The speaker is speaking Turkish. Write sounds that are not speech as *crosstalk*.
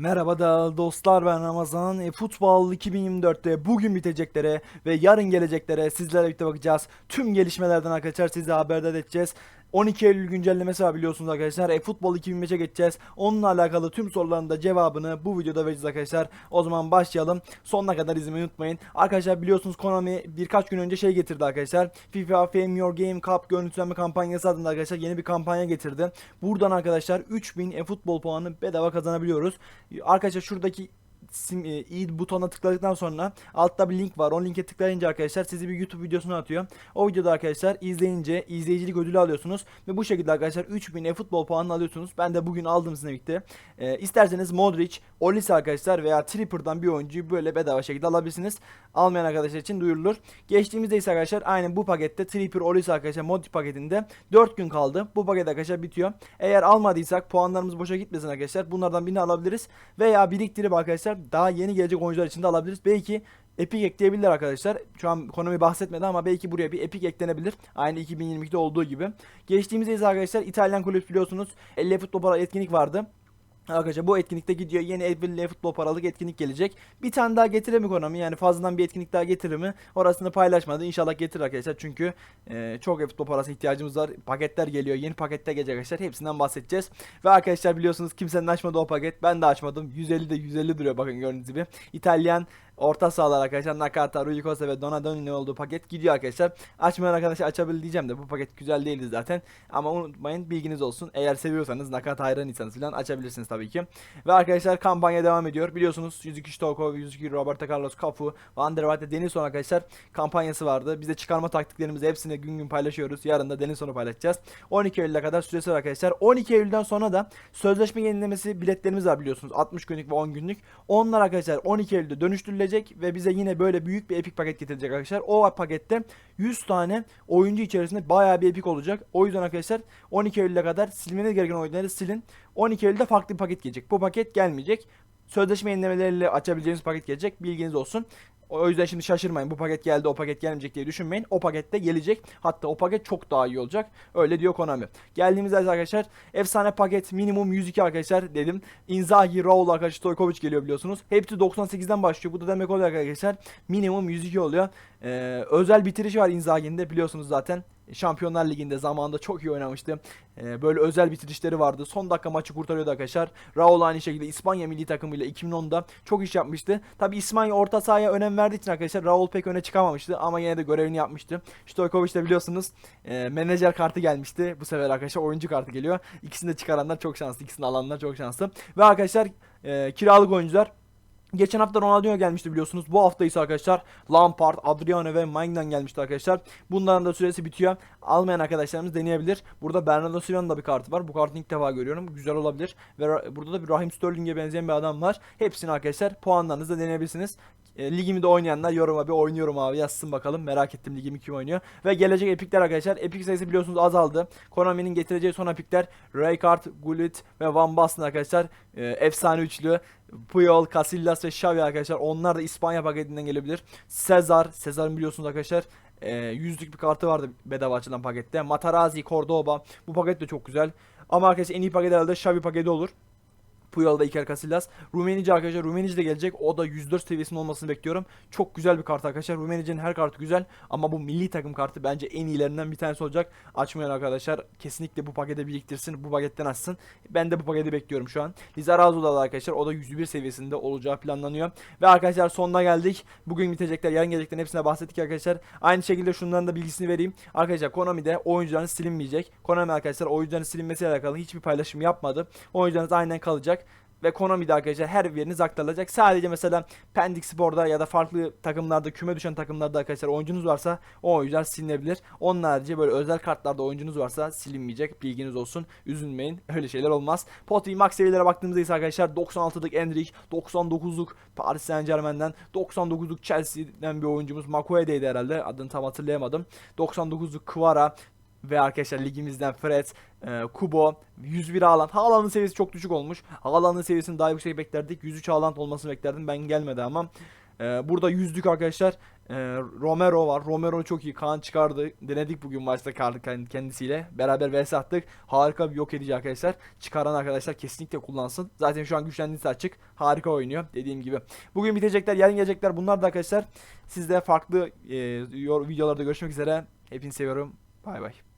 Merhaba da dostlar ben Ramazan. E, futbol 2024'te bugün biteceklere ve yarın geleceklere sizlerle birlikte bakacağız. Tüm gelişmelerden arkadaşlar sizi haberdar edeceğiz. 12 Eylül güncellemesi var biliyorsunuz arkadaşlar. E, futbol 2025'e geçeceğiz. Onunla alakalı tüm soruların da cevabını bu videoda vereceğiz arkadaşlar. O zaman başlayalım. Sonuna kadar izlemeyi unutmayın. Arkadaşlar biliyorsunuz Konami birkaç gün önce şey getirdi arkadaşlar. FIFA Fame Your Game Cup görüntülenme kampanyası adında arkadaşlar yeni bir kampanya getirdi. Buradan arkadaşlar 3000 e-futbol puanı bedava kazanabiliyoruz. Arkadaşlar şuradaki sim, e, i butonuna tıkladıktan sonra altta bir link var. O linke tıklayınca arkadaşlar sizi bir YouTube videosuna atıyor. O videoda arkadaşlar izleyince izleyicilik ödülü alıyorsunuz ve bu şekilde arkadaşlar 3000 e-futbol puanını alıyorsunuz. Ben de bugün aldım sizinle birlikte. E, isterseniz Modric, Olis arkadaşlar veya Tripper'dan bir oyuncuyu böyle bedava şekilde alabilirsiniz. Almayan arkadaşlar için duyurulur. Geçtiğimizde ise arkadaşlar aynı bu pakette Tripper, Olis arkadaşlar Modric paketinde 4 gün kaldı. Bu paket arkadaşlar bitiyor. Eğer almadıysak puanlarımız boşa gitmesin arkadaşlar. Bunlardan birini alabiliriz. Veya biriktirip arkadaşlar daha yeni gelecek oyuncular için de alabiliriz. Belki Epic ekleyebilirler arkadaşlar. Şu an Konami bahsetmedi ama belki buraya bir Epic eklenebilir. Aynı 2022'de olduğu gibi. Geçtiğimizde ise arkadaşlar İtalyan kulüp biliyorsunuz 50 futbol etkinlik vardı. Arkadaşlar bu etkinlikte gidiyor. Yeni Edwin futbol paralık etkinlik gelecek. Bir tane daha getirir mi Konami? Yani fazladan bir etkinlik daha getirir mi? Orasını paylaşmadı. İnşallah getirir arkadaşlar. Çünkü e, çok futbol parası ihtiyacımız var. Paketler geliyor. Yeni paketler gelecek arkadaşlar. Hepsinden bahsedeceğiz. Ve arkadaşlar biliyorsunuz kimsenin açmadığı o paket. Ben de açmadım. 150 de 150 duruyor bakın gördüğünüz gibi. İtalyan Orta sahalar arkadaşlar Nakata, Rui Costa ve Donadoni'nin olduğu paket gidiyor arkadaşlar. Açmayan arkadaşlar açabilir diyeceğim de bu paket güzel değildi zaten. Ama unutmayın bilginiz olsun. Eğer seviyorsanız Nakata hayranıysanız falan açabilirsiniz tabii ki. Ve arkadaşlar kampanya devam ediyor. Biliyorsunuz 102 Stoko, 102 Roberto Carlos Cafu, Van der Vaart ve Denilson arkadaşlar kampanyası vardı. Biz de çıkarma taktiklerimizi hepsini gün gün paylaşıyoruz. Yarın da Denilson'u paylaşacağız. 12 Eylül'e kadar süresi var arkadaşlar. 12 Eylül'den sonra da sözleşme yenilemesi biletlerimiz var biliyorsunuz. 60 günlük ve 10 günlük. Onlar arkadaşlar 12 Eylül'de dönüştürülecek ve bize yine böyle büyük bir epik paket getirecek arkadaşlar. O pakette 100 tane oyuncu içerisinde bayağı bir epik olacak. O yüzden arkadaşlar 12 Eylül'e kadar silmeniz gereken oyunları silin. 12 Eylül'de farklı bir paket gelecek. Bu paket gelmeyecek. Sözleşme yenilemeleriyle açabileceğiniz paket gelecek. Bilginiz olsun. O yüzden şimdi şaşırmayın. Bu paket geldi, o paket gelmeyecek diye düşünmeyin. O pakette gelecek. Hatta o paket çok daha iyi olacak. Öyle diyor Konami. Geldiğimizde arkadaşlar efsane paket minimum 102 arkadaşlar dedim. Inzaghi, Raul arkadaşlar Stojkovic geliyor biliyorsunuz. Hepsi 98'den başlıyor. Bu da demek oluyor arkadaşlar. Minimum 102 oluyor. Ee, özel bitirişi var Inzaghi'nin de biliyorsunuz zaten. Şampiyonlar Ligi'nde zamanında çok iyi oynamıştı. Ee, böyle özel bitirişleri vardı. Son dakika maçı kurtarıyordu arkadaşlar. Raul aynı şekilde İspanya milli takımıyla 2010'da çok iş yapmıştı. Tabi İspanya orta sahaya önem verdiği için arkadaşlar Raul pek öne çıkamamıştı ama yine de görevini yapmıştı. Stojkovic de biliyorsunuz e, menajer kartı gelmişti. Bu sefer arkadaşlar oyuncu kartı geliyor. İkisini de çıkaranlar çok şanslı. İkisini alanlar çok şanslı. Ve arkadaşlar e, kiralık oyuncular Geçen hafta Ronaldinho gelmişti biliyorsunuz. Bu hafta ise arkadaşlar Lampard, Adriano ve Magnan gelmişti arkadaşlar. Bunların da süresi bitiyor. Almayan arkadaşlarımız deneyebilir. Burada Bernardo Silva'nın da bir kartı var. Bu kartı ilk defa görüyorum. Güzel olabilir. Ve burada da bir Raheem Sterling'e benzeyen bir adam var. Hepsini arkadaşlar puanlarınızda deneyebilirsiniz. E, ligimi de oynayanlar yoruma bir oynuyorum abi yazsın bakalım. Merak ettim ligimi kim oynuyor. Ve gelecek epikler arkadaşlar. Epik sayısı biliyorsunuz azaldı. Konami'nin getireceği son epikler Rijkaard, Gullit ve Van Basten arkadaşlar. E, efsane üçlü. Puyol, Casillas ve Xavi arkadaşlar. Onlar da İspanya paketinden gelebilir. Sezar, Sezar'ın biliyorsunuz arkadaşlar e, yüzlük bir kartı vardı bedava açılan pakette. Matarazzi, Cordoba. Bu paket de çok güzel. Ama arkadaşlar en iyi paket herhalde Xavi paketi olur. Puyol'da Iker Casillas. Rumenici arkadaşlar Rumenici de gelecek. O da 104 seviyesinde olmasını bekliyorum. Çok güzel bir kart arkadaşlar. Rumenici'nin her kartı güzel ama bu milli takım kartı bence en iyilerinden bir tanesi olacak. Açmayan arkadaşlar kesinlikle bu pakete biriktirsin. Bu paketten açsın. Ben de bu paketi bekliyorum şu an. Lizarazu da arkadaşlar o da 101 seviyesinde olacağı planlanıyor. Ve arkadaşlar sonuna geldik. Bugün bitecekler, yarın geleceklerin hepsine bahsettik arkadaşlar. Aynı şekilde şunların da bilgisini vereyim. Arkadaşlar Konami'de oyuncuların silinmeyecek. Konami arkadaşlar oyuncuların silinmesiyle alakalı hiçbir paylaşım yapmadı. Oyuncularınız aynen kalacak ve Konami'de arkadaşlar her biriniz aktarılacak. Sadece mesela Pendik Spor'da ya da farklı takımlarda küme düşen takımlarda arkadaşlar oyuncunuz varsa o oyuncular silinebilir. Onun harici böyle özel kartlarda oyuncunuz varsa silinmeyecek. Bilginiz olsun. Üzülmeyin. *laughs* Öyle şeyler olmaz. Potty Max seviyelere baktığımızda ise arkadaşlar 96'lık Endrick, 99'luk Paris Saint Germain'den, 99'luk Chelsea'den bir oyuncumuz Makue'deydi herhalde. Adını tam hatırlayamadım. 99'luk Kvara, ve arkadaşlar ligimizden Fred, e, Kubo, 101 Haaland. Haaland'ın seviyesi çok düşük olmuş. Haaland'ın seviyesini daha yüksek beklerdik. 103 Haaland olmasını beklerdim. Ben gelmedi ama. E, burada yüzlük arkadaşlar. Ee, Romero var. Romero çok iyi. Kaan çıkardı. Denedik bugün maçta kendisiyle. Beraber vs attık. Harika bir yok edici arkadaşlar. Çıkaran arkadaşlar kesinlikle kullansın. Zaten şu an güçlendirisi açık. Harika oynuyor. Dediğim gibi. Bugün bitecekler. Yarın gelecekler. Bunlar da arkadaşlar. Sizde farklı e, videolarda görüşmek üzere. Hepinizi seviyorum. Bay bay.